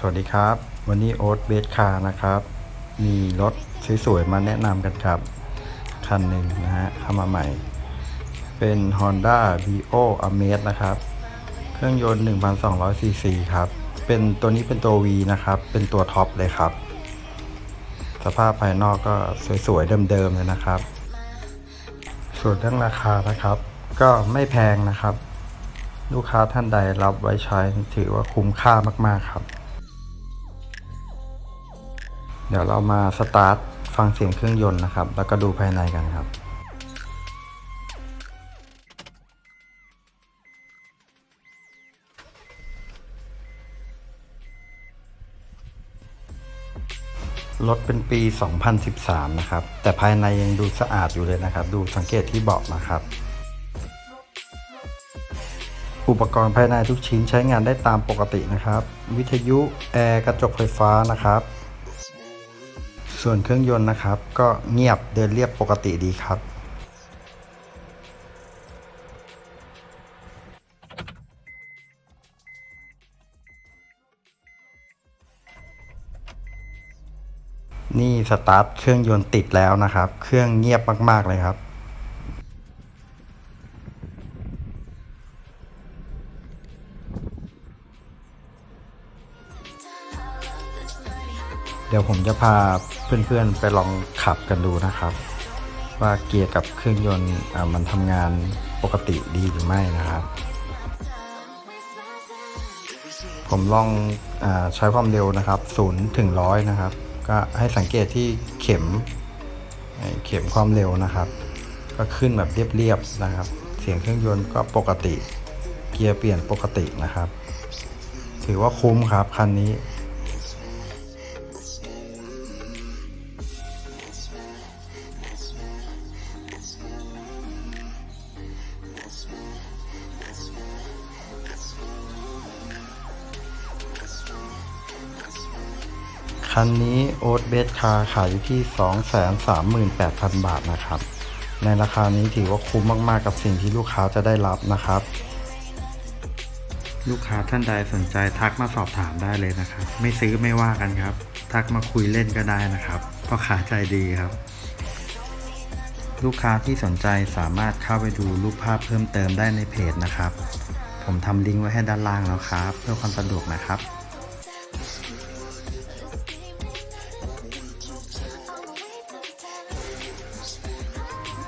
สวัสดีครับ วันนี้โอ๊ตเบสคาร์นะครับ มีรถสวยๆมาแนะนำกันครับ คันหนึ่งนะฮะเข้ามาใหม่ เป็น Honda Vio Amaze นะครับ เครื่องยนต์ 1,200 ซีซีครับ เป็นตัวนี้เป็นตัว V นะครับ เป็นตัวท็อปเลยครับ สภาพภายนอกก็สวยๆเดิมๆเลยนะครับ ส่วนเรื่องราคานะครับ ก็ไม่แพงนะครับ ลูกค้าท่านใดรับไว้ใช้ถือว่าคุ้มค่ามากๆครับ เดี๋ยวเรามาสตาร์ทฟังเสียงเครื่องยนต์นะครับ แล้วก็ดูภายในกันครับ รถเป็นปี 2013 นะครับ แต่ภายในยังดูสะอาดอยู่เลยนะครับ ดูสังเกตที่เบาะนะครับ อุปกรณ์ภายในทุกชิ้นใช้งานได้ตามปกตินะครับ วิทยุ แอร์ กระจกไฟฟ้านะครับ ส่วนเครื่องยนต์นะครับ ก็เงียบเดินเรียบปกติดีครับ นี่สตาร์ทเครื่องยนต์ติดแล้วนะครับ เครื่องเงียบมาก ๆ เลยครับ เดี๋ยวผมจะพาเพื่อนๆไปลองขับกันดูนะครับ ว่าเกียร์กับเครื่องยนต์มันทำงานปกติดีหรือไม่นะครับ ผมลองอใช้ความเร็วนะครับ0ถึง100นะครับ ก็ให้สังเกตที่เข็มเข็มความเร็วนะครับ ก็ขึ้นแบบเรียบๆนะครับ เสียงเครื่องยนต์ก็ปกติ เกียร์เปลี่ยนปกตินะครับ ถือว่าคุ้มครับคันนี้ คันนี้โอ๊ตเบสคาขายอยู่ที่ 238,000 บาทนะครับ ในราคานี้ถือว่าคุ้มมากๆกับสิ่งที่ลูกค้าจะได้รับนะครับ ลูกค้าท่านใดสนใจทักมาสอบถามได้เลยนะครับ ไม่ซื้อไม่ว่ากันครับ ทักมาคุยเล่นก็ได้นะครับเพราะขาใจดีครับ ลูกค้าที่สนใจสามารถเข้าไปดูรูปภาพเพิ่มเติมได้ในเพจนะครับ ผมทำลิงก์ไว้ให้ด้านล่างแล้วครับ เพื่อความสะดวกนะครับ